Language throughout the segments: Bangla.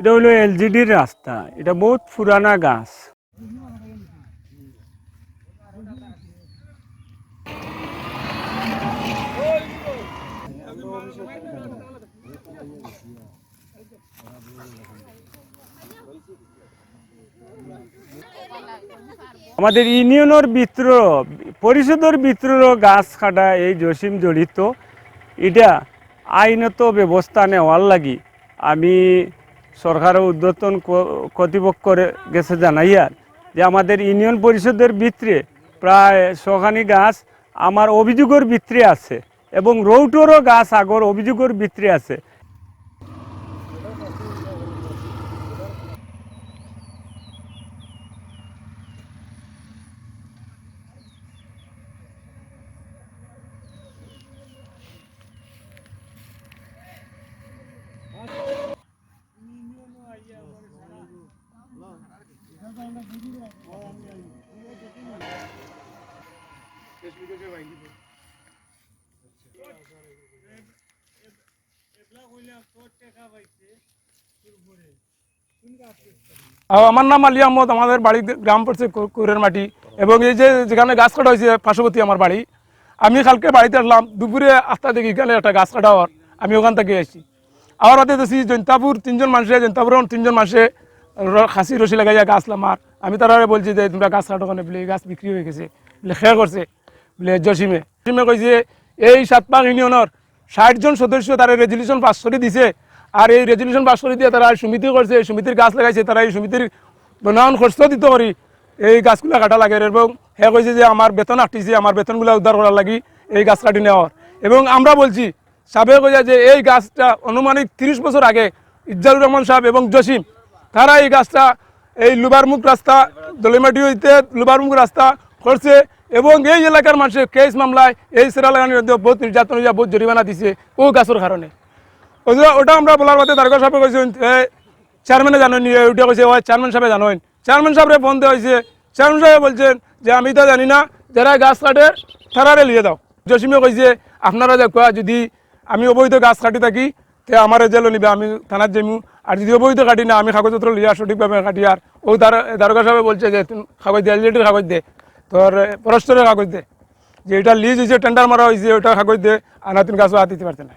এটা হলো এলজিডির রাস্তা। এটা বহুত পুরানা গাছ। আমাদের ইউনিয়নের ভিতর, পরিষদের ভিতর গাছ কাটা এই জসিম জড়িত। এটা আইনত ব্যবস্থা নেওয়ার লাগি। আমি সরকারের উদ্যতন কর্তৃপক্ষ গেছে জানাইয়ার যে আমাদের ইউনিয়ন পরিষদের ভিতরে প্রায় শখানি গাছ আমার অভিযোগের ভিতরে আছে এবং রৌটোরও গাছ আগর অভিযোগের ভিতরে আছে। আমার নাম আলী আহমদ, আমাদের বাড়ি গ্রাম পড়ছে কুরের মাটি। এবং এই যে যেখানে গাছ কাটা হয়েছে, পার্শ্ববর্তী আমার বাড়ি, আমি কালকে বাড়িতে আসলাম, দুপুরে আস্তা দেখি গেলে একটা গাছ কাটা হওয়ার। আমি ওখান থেকে এসেছি। আবার হাতে দেখছি জৈন্তাপুর তিনজন মানুষে জৈন্তাপুর তিনজন মানুষে খাসি রসি লাগাইয়া গাছ লামার আমি তারা বলছি যে, তোমরা গাছ কাটো কেন? বলে, এই গাছ বিক্রি হয়ে গেছে। বলে খেয়ে করছে? বলে, জসিমে। জসিমে কইছে, এই সাতপাক ইউনিয়নের ষাট জন সদস্য তারা রেজলিউশন পাস করে দিছে। আর এই রেজলিউশন পাস করে দিয়ে তারা সমিতি করছে সমিতির গাছ লাগাইছে, তারা এই সমিতির বনায়ন খরচ দিতে পারি। এই গাছগুলো কাটা লাগে এবং হে কইছে যে, আমার বেতন আটটিছে, আমার বেতনগুলো উদ্ধার করার লাগি এই গাছ কাটি নেওয়ার। এবং আমরা বলছি সাবে কইয়া যে, এই গাছটা অনুমানিক তিরিশ বছর আগে ইজ্জালুর রহমান সাহেব এবং জসিম তারা এই গাছটা, এই লুবারমুখ রাস্তা, দলিমাটি হইতে লুবারমুখ রাস্তা করছে এবং এই এলাকার মানুষের কেস মামলায় এই সেরা লাগানোর বহুত নির্যাতন হইয়া বহুত জরিমানা দিছে ও গাছের কারণে। ওটা- আমরা বলার মধ্যে তারকা সাহেব কইছেন চেয়ারম্যানে জানেন ওইটা কইছে, ওই চেয়ারম্যান সাহেবে জানেন। চেয়ারম্যান সাহেবরে ফোন দেওয়া হয়েছে চেয়ারম্যান সাহেব বলছেন যে, আমি তো জানি না, যারা গাছ কাটে তারারে লিয়ে দাও। জসিমে কইছে, আপনারা দেখো যদি আমি অবৈধ গাছ কাটি থাকি, তে আমার জেল নিবে, আমি থানার যাইমু। আর যদি অবৈধ কাটি না, আমি কাগজপত্র লিয়া সঠিকভাবে কাটি আর ও তার দারোগা সাহেব বলছে যে কাগজ দে এলজিটির কাগজ দে, তোর পরস্পরের কাগজ দে। যে এটা লিজ হয়েছে টেন্ডার মারা হয়েছে ওটা কাগজ দে, আর না তুমি গাছও হাত দিতে পারতে না।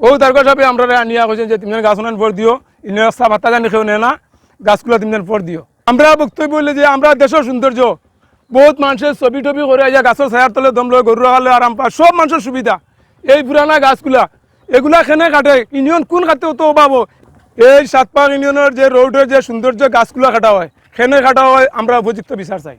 ও দরকার সাহেব আমরা আনিয়া কইছেন যে তুমি গাছ উন্নয়ন ভোট দিও, ইনি রাস্তা ভাত্তা জানি কেউ নেয় না, গাছগুলো তুমি ভোট দিও। আমরা বক্তব্য বললে যে, আমরা দেশের সৌন্দর্য, বহুত মানুষের ছবি টবি করে আইয়া গাছের ছায়ার তলে দম লয় গরু রাখালে আরাম পায়, সব মানুষের সুবিধা। এই পুরানা গাছগুলা, এগুলা খেনে কাটে? ইউনিয়ন কোন কাটতে তো পাবো এই সাতপাক ইউনিয়নের যে রোডের যে সৌন্দর্য গাছগুলা কাটা হয়, খেনে কাটা হয়, আমরা উপযুক্ত বিচার চাই।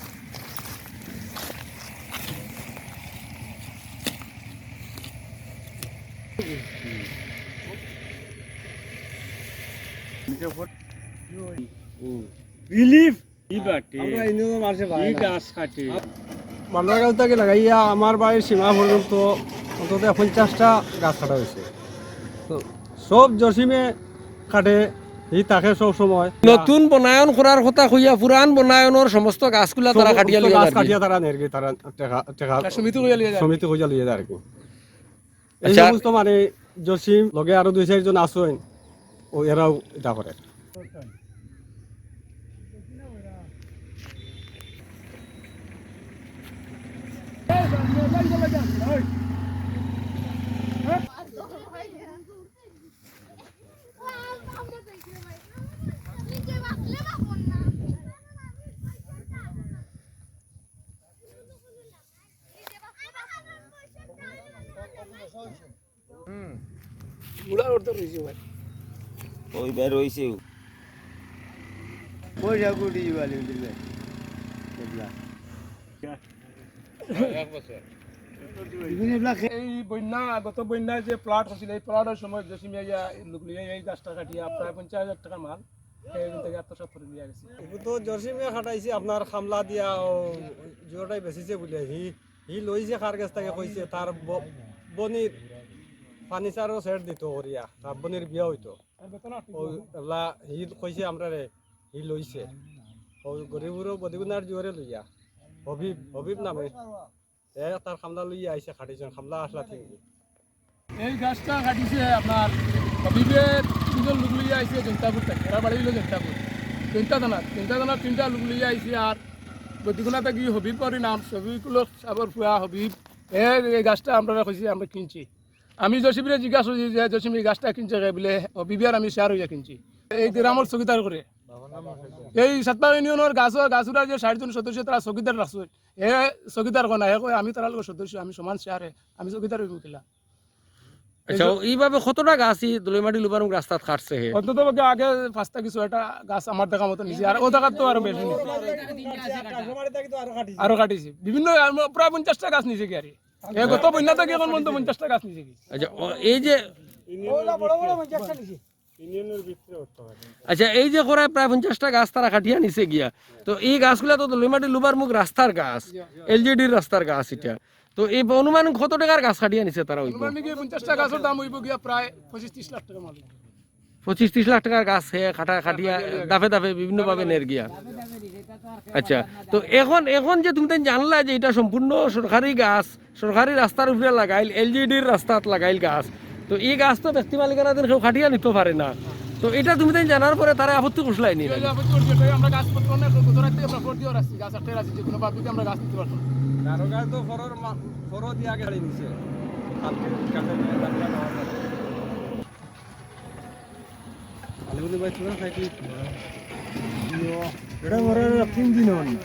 বান্দারগাঁও থেকে লাগাইয়া আমার বাড়ির সীমা পর্যন্ত অন্তত পঞ্চাশটা গাছ কাটা হয়েছে। তো সব জসিমে কাটে ই তাকে সব সময়। নতুন বনায়ন করার কথা কইয়া পুরান বনায়নের সমস্ত গাছগুলা তারা কাটিয়া গাছ কাটিয়া তারা নেরগে তারা সমিতি হইয়া হইয়া লিয়ে যায় আর কি। এই আচ্ছা। সমস্ত মানে জসিম লগে আরও দুই চারজন আসেন ও এরাও এটা করে মুড়া করতে রয়েছে ভাই রইছে এই বন্যা গত বন্যায় যে প্লট হয়েছিল এই প্লটের সময় ইয়া লুকলিয়া এই গাছটা কাটিয়া প্রায় পঞ্চাশ হাজার টাকা মাল তো জসিমে খাটাইছে আপনার খামলা দিয়া ও বেচিছে বলে হি হি লইছে খার গাছ থেকে কইছে তার ব- বনির ফার্নিচারও সেট দিত করিয়া তার বনির বিয়া হইতো। আর বেতন আটকে ও এলা হি কইছে আমরা রে হি লইছে ও গরিবুরও বদিগুনার জোরে লইয়া। হবিব হবিব নামে। এ তার খামলা লইয়া আইছে খাটিছেন, খামলা আসলা এই গাছটা কাটিছে আপনার হবিবের তিনজন লোক লইয়া আইছে জনতাপুর থেকে, এরা বাড়ি জনতা থানার জনতা থানার তিনটা লোক লইয়া আইছে আর গতিগুলা থাকি হবিব পরি নাম সবিগুলো সাবর ফুয়া হবিব। এই গাছটা আমরা কইছি, আমরা কিনছি। আমি জসিবিরে জিজ্ঞাসা করছি যে জসিম এই গাছটা কিনছে বলে হবিবি আর আমি শেয়ার হইয়া কিনছি এই গ্রামের চকিদার করে এই সাতপা ইউনিয়নের গাছ গাছুরা যে ষাটজন সদস্য তারা চকিদার রাখছে এ চকিদার কোনা হে কয় আমি তারা লোক সদস্য আমি সমান শেয়ারে আমি চকিদার হইব কিলা আচ্ছা এইভাবে কতটা গাছই দলিমাটি লুবারুং রাস্তাত কাটছে হে অন্তত আগে পাঁচটা কিছু একটা গাছ আমার দেখা মতো নিছে আর ও জায়গার তো আরও বেশি আরও কাটিছে বিভিন্ন প্রায় পঞ্চাশটা গাছ নিছে কি আর গত বন্যা থেকে এখন পর্যন্ত পঞ্চাশটা গাছ নিছে আচ্ছা এই যে আচ্ছা এই যে করায় প্রায় পঞ্চাশটা গাছ তারা কাটিয়া নিছে গিয়া। তো এই গাছগুলা তো দলিমাটি লুবার মুখ রাস্তার গাছ এলজিডির রাস্তার গাছ এটা। তো এই অনুমান কত টাকার গাছ কাটিয়া নিছে তারা পঞ্চাশটা গাছের দাম হইব গিয়া প্রায় পঁচিশ ত্রিশ লাখ টাকা মালিক পঁচিশ ত্রিশ লাখ টাকার গাছ হে কাটা কাটিয়া দাফে দাফে বিভিন্ন ভাবে নের গিয়া। আচ্ছা তো এখন এখন যে তুমি জানলা যে এটা সম্পূর্ণ সরকারি গাছ সরকারি রাস্তার উপরে লাগাইল এলজিডির রাস্তাত লাগাইল গাছ তো এই গাছ তো ব্যক্তি মালিকানাদের কেউ কাটিয়া নিতে পারে না। তো এটা তুমি তো জানার পরে তারা আপত্তি কুশলাই নি আমরা গাছ আমরা দিতে পারব। তো ফরর দিয়া নিছে। কালকে কালকে লাগলা না